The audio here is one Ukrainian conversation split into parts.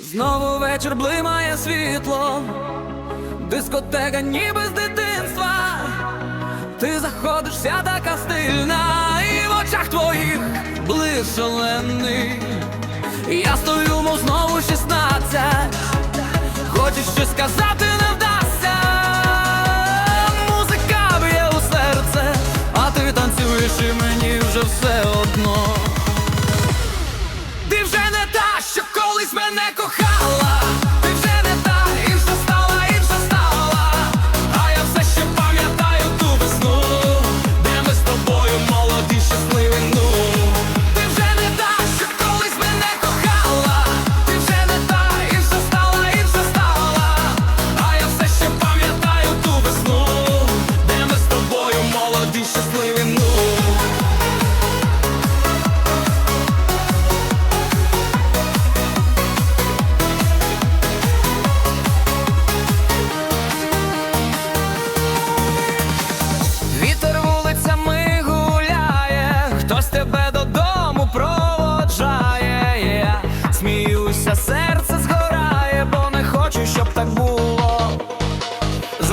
Знову вечір блимає світло, дискотека ніби з дитинства. Ти заходишся така стильна, і в очах твоїх блиск шалений. Я стою, мов знову 16 Хочеш щось сказати, не вдасться. Музика б'є у серце, а ти танцюєш і мені вже все одно. Мене кохала.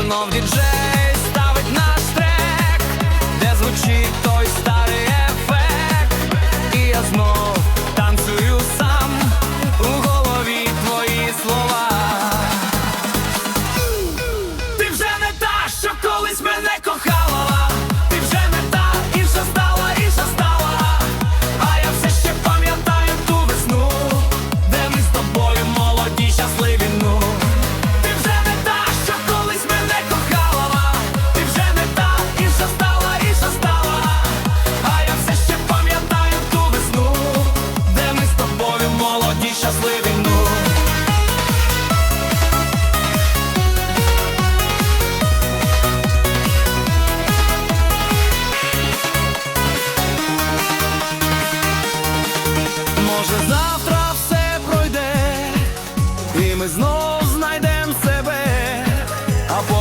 знов діджей ставить наш трек, де звучить той став.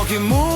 give more.